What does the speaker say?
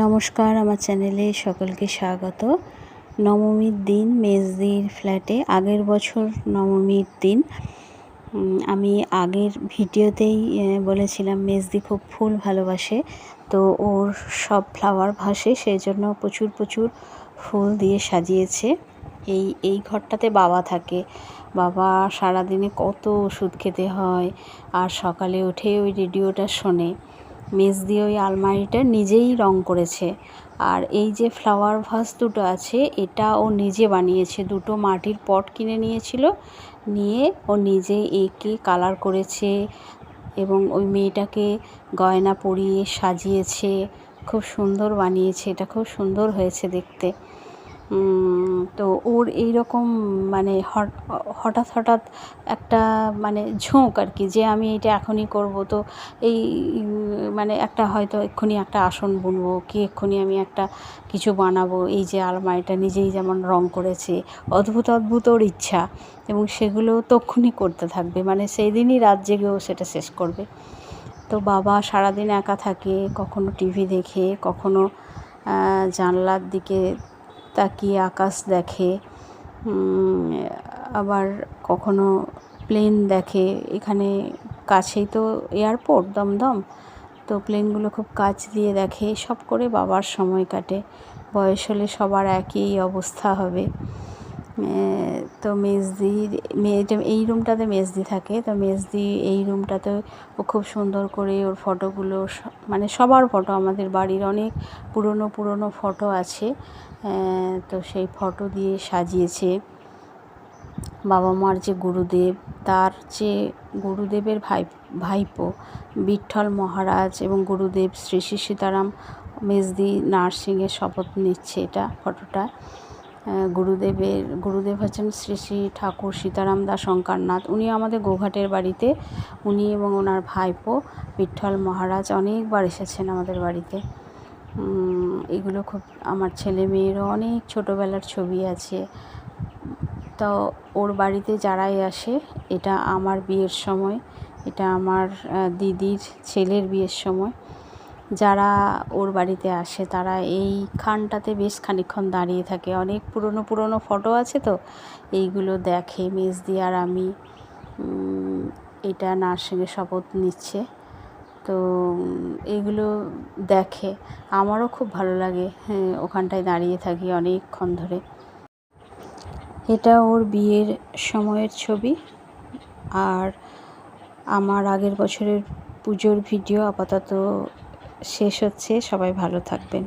নমস্কার, আমার চ্যানেলে সকলকে স্বাগত। নবমীর দিন, মেজদির ফ্ল্যাটে। আগের বছর নবমীর দিন আমি আগের ভিডিওতেই বলেছিলাম মেজদি খুব ফুল ভালোবাসে। তো ওর সব ফ্লাওয়ার ভাসে সেই জন্য প্রচুর প্রচুর ফুল দিয়ে সাজিয়েছে। এই এই ঘরটাতে বাবা থাকে। বাবা সারাদিনে কত ওষুধ খেতে হয়, আর সকালে উঠে ওই রেডিওটা শোনে। মেজ দিয়ে ওই আলমারিটা নিজেই রং করেছে। আর এই যে ফ্লাওয়ার ভাস দুটো আছে, এটা ও নিজে বানিয়েছে। দুটো মাটির পট কিনে নিয়েছিল, নিয়ে ও নিজে এঁকে কালার করেছে এবং ওই মেয়েটাকে গয়না পরিয়ে সাজিয়েছে। খুব সুন্দর বানিয়েছে, এটা খুব সুন্দর হয়েছে দেখতে। তো ওর এই রকম মানে হঠাৎ হঠাৎ একটা মানে ঝোঁক আর কি যে আমি এটা এখনই করব। তো এই মানে একটা হয়তো এক্ষুনি একটা আসন বুনবো, কি এক্ষুনি আমি একটা কিছু বানাবো, এই যে আলমারিটা নিজেই যেমন রং করেছে, অদ্ভুত অদ্ভুত ওর ইচ্ছা এবং সেগুলো তক্ষুনি করতে থাকবে মানে সেই দিনই রাত জেগেও সেটা শেষ করবে। তো বাবা সারাদিন একা থাকে, কখনো টিভি দেখে, কখনো জানলার দিকে তাকিয়ে আকাশ দেখে আবার কখনো প্লেন দেখে। এখানে কাছেই তো এয়ারপোর্ট দমদম। তো প্লেনগুলো খুব কাছ দিয়ে দেখে, সব করে বাবার সময় কাটে। বয়স হলে সবার একই অবস্থা হবে। তো মেজদির এই রুমটাতে মেজদি থাকে, তো মেজদি এই রুমটাতে ও খুব সুন্দর করে ওর ফটোগুলো মানে সবার ফটো আমাদের বাড়ির অনেক পুরনো পুরনো ফটো আছে তো সেই ফটো দিয়ে সাজিয়েছে। বাবা মার যে গুরুদেব, তার যে গুরুদেবের ভাই, ভাইপো বিঠ্ঠল মহারাজ এবং গুরুদেব শ্রী শ্রী সীতারাম, মেজদি নার্সিংয়ের শপথ নিচ্ছে এটা ফটোটা। গুরুদেবের, গুরুদেব হচ্ছেন শ্রী শ্রী ঠাকুর সীতারাম দাস শঙ্করনাথ উনি আমাদের গোঘাটের বাড়িতে, উনি এবং ওনার ভাইপো বিঠ্ঠল মহারাজ অনেকবার এসেছেন আমাদের বাড়িতে। এগুলো খুব, আমার ছেলে মেয়েরও অনেক ছোটোবেলার ছবি আছে। তো ওর বাড়িতে যারাই আসে, এটা আমার বিয়ের সময়, এটা আমার দিদির ছেলের বিয়ের সময়। যারা ওর বাড়িতে আসে, তারা এইখানটাতে বেশ খানিকক্ষণ দাঁড়িয়ে থাকে। অনেক পুরনো পুরনো ফটো আছে তো? এইগুলো দেখে মেজদি আর আমি এটা নার্সিংয়ে শপথ নিচ্ছে। তো, এইগুলো দেখে আমারও খুব ভালো লাগে হ্যাঁ ওখানটায় দাঁড়িয়ে থাকি অনেকক্ষণ ধরে। এটা ওর বিয়ের সময়ের ছবি। আর আমার আগের বছরের পুজোর ভিডিও আপাতত শেষ হচ্ছে সবাই ভালো থাকবেন।